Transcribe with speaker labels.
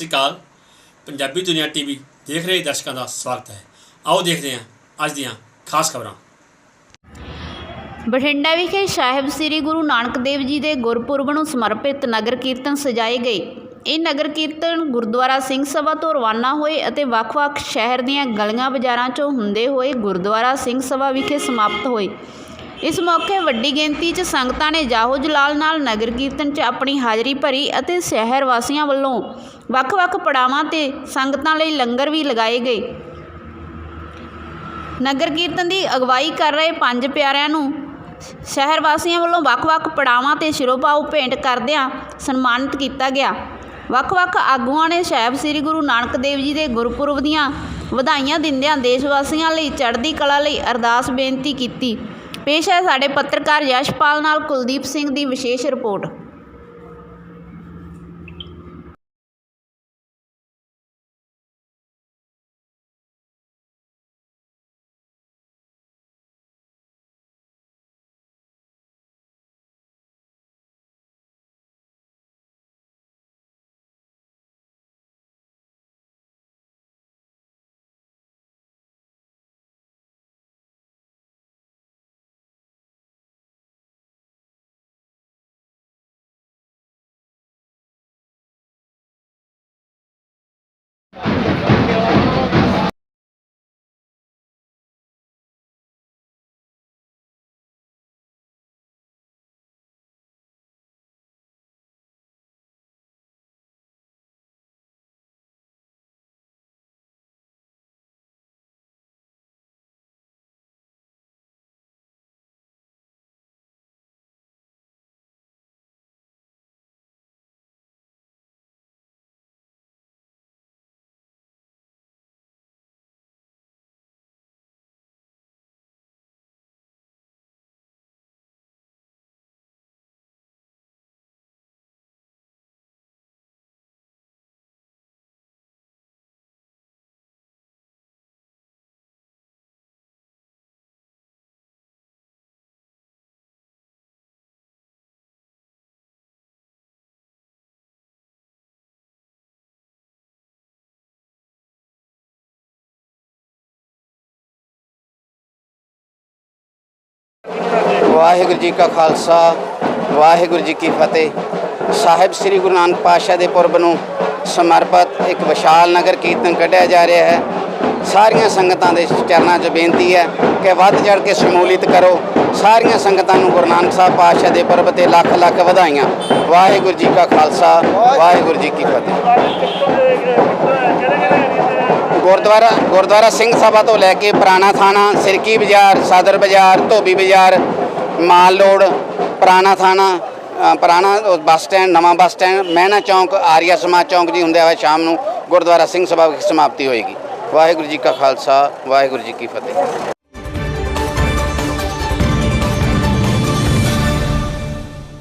Speaker 1: ਸ਼੍ਰੀ ਅਕਾਲ। ਪੰਜਾਬੀ ਦੁਨੀਆ ਟੀਵੀ ਦੇਖ ਰਹੇ ਦਰਸ਼ਕਾਂ ਦਾ ਸਵਾਗਤ ਹੈ। ਆਓ ਦੇਖਦੇ ਹਾਂ ਅੱਜ ਦੀਆਂ ਖਾਸ ਖਬਰਾਂ।
Speaker 2: ਬਠਿੰਡਾ ਵਿਖੇ ਸਾਹਿਬ ਸ੍ਰੀ ਗੁਰੂ ਨਾਨਕ ਦੇਵ ਜੀ ਦੇ ਗੁਰਪੁਰਬ ਨੂੰ ਸਮਰਪਿਤ ਨਗਰ ਕੀਰਤਨ ਸਜਾਏ ਗਏ। ਇਹ ਨਗਰ ਕੀਰਤਨ ਗੁਰਦੁਆਰਾ ਸਿੰਘ ਸਭਾ ਤੋਂ ਰਵਾਨਾ ਹੋਏ ਅਤੇ ਵੱਖ-ਵੱਖ ਸ਼ਹਿਰ ਦੀਆਂ ਗਲੀਆਂ ਬਾਜ਼ਾਰਾਂ 'ਚੋਂ ਹੁੰਦੇ ਹੋਏ ਗੁਰਦੁਆਰਾ ਸਿੰਘ ਸਭਾ ਵਿਖੇ ਸਮਾਪਤ ਹੋਏ। ਇਸ ਮੌਕੇ ਵੱਡੀ ਗਿਣਤੀ 'ਚ ਸੰਗਤਾਂ ਨੇ ਜਾਹੋ ਜਲਾਲ ਨਾਲ ਨਗਰ ਕੀਰਤਨ 'ਚ ਆਪਣੀ ਹਾਜ਼ਰੀ ਭਰੀ ਅਤੇ ਸ਼ਹਿਰ ਵਾਸੀਆਂ ਵੱਲੋਂ ਵੱਖ-ਵੱਖ ਪੜਾਵਾਂ ਤੇ ਸੰਗਤਾਂ ਲਈ ਲੰਗਰ ਵੀ ਲਗਾਏ ਗਏ। ਨਗਰ ਕੀਰਤਨ ਦੀ ਅਗਵਾਈ ਕਰ ਰਹੇ ਪੰਜ ਪਿਆਰਿਆਂ ਨੂੰ ਸ਼ਹਿਰ ਵਾਸੀਆਂ ਵੱਲੋਂ ਵੱਖ-ਵੱਖ ਪੜਾਵਾਂ ਤੇ ਸ਼ਿਰੋਪਾਉ ਭੇਂਟ ਕਰਦਿਆਂ ਸਨਮਾਨਿਤ ਕੀਤਾ ਗਿਆ। ਵੱਖ-ਵੱਖ ਆਗੂਆਂ ਨੇ ਸਾਹਿਬ ਸ੍ਰੀ ਗੁਰੂ ਨਾਨਕ ਦੇਵ ਜੀ ਦੇ ਗੁਰਪੁਰਬ ਦੀਆਂ ਵਧਾਈਆਂ ਦਿੰਦਿਆਂ ਦੇਸ਼ ਵਾਸੀਆਂ ਲਈ ਚੜ੍ਹਦੀ ਕਲਾ ਲਈ ਅਰਦਾਸ ਬੇਨਤੀ ਕੀਤੀ। ਪੇਸ਼ ਹੈ ਸਾਡੇ ਪੱਤਰਕਾਰ ਯਸ਼ਪਾਲ ਨਾਲ ਕੁਲਦੀਪ ਸਿੰਘ ਦੀ ਵਿਸ਼ੇਸ਼ ਰਿਪੋਰਟ।
Speaker 3: ਵਾਹਿਗੁਰੂ ਜੀ ਕਾ ਖਾਲਸਾ, ਵਾਹਿਗੁਰੂ ਜੀ ਕੀ ਫਤਿਹ। ਸਾਹਿਬ ਸ੍ਰੀ ਗੁਰੂ ਨਾਨਕ ਪਾਤਸ਼ਾਹ ਦੇ ਪੁਰਬ ਨੂੰ ਸਮਰਪਿਤ ਇੱਕ ਵਿਸ਼ਾਲ ਨਗਰ ਕੀਰਤਨ ਕੱਢਿਆ ਜਾ ਰਿਹਾ ਹੈ। ਸਾਰੀਆਂ ਸੰਗਤਾਂ ਦੇ ਚਰਨਾਂ 'ਚ ਬੇਨਤੀ ਹੈ ਕਿ ਵੱਧ ਚੜ ਕੇ ਸ਼ਮੂਲੀਅਤ ਕਰੋ। ਸਾਰੀਆਂ ਸੰਗਤਾਂ ਨੂੰ ਗੁਰੂ ਨਾਨਕ ਸਾਹਿਬ ਪਾਤਸ਼ਾਹ ਦੇ ਪੁਰਬ ਤੇ ਲੱਖ ਲੱਖ ਵਧਾਈਆਂ। ਵਾਹਿਗੁਰੂ ਜੀ ਕਾ ਖਾਲਸਾ, ਵਾਹਿਗੁਰੂ ਜੀ ਕੀ ਫਤਿਹ। ਗੁਰਦੁਆਰਾ ਗੁਰਦੁਆਰਾ ਸਿੰਘ ਸਭਾ ਤੋਂ ਲੈ ਕੇ ਪੁਰਾਣਾ ਥਾਣਾ, ਸਿਰਕੀ ਬਾਜ਼ਾਰ, ਸਾਦਰ ਬਾਜ਼ਾਰ, ਧੋਬੀ ਬਾਜ਼ਾਰ ਮਾਲ ਰੋਡ, ਪੁਰਾਣਾ ਥਾਣਾ ਪੁਰਾਣਾ ਬੱਸ ਸਟੈਂਡ, ਨਵਾਂ ਬੱਸ ਸਟੈਂਡ, ਮਹਿਣਾ ਚੌਂਕ, ਆਰੀਆ ਸਮਾਜ ਚੌਂਕ ਜੀ ਹੁੰਦੇ ਹੋਏ ਸ਼ਾਮ ਨੂੰ ਗੁਰਦੁਆਰਾ ਸਿੰਘ ਸਭਾ ਵਿਖੇ ਸਮਾਪਤੀ ਹੋਏਗੀ। ਵਾਹਿਗੁਰੂ ਜੀ ਕਾ ਖਾਲਸਾ, ਵਾਹਿਗੁਰੂ ਜੀ ਕੀ ਫਤਿਹ।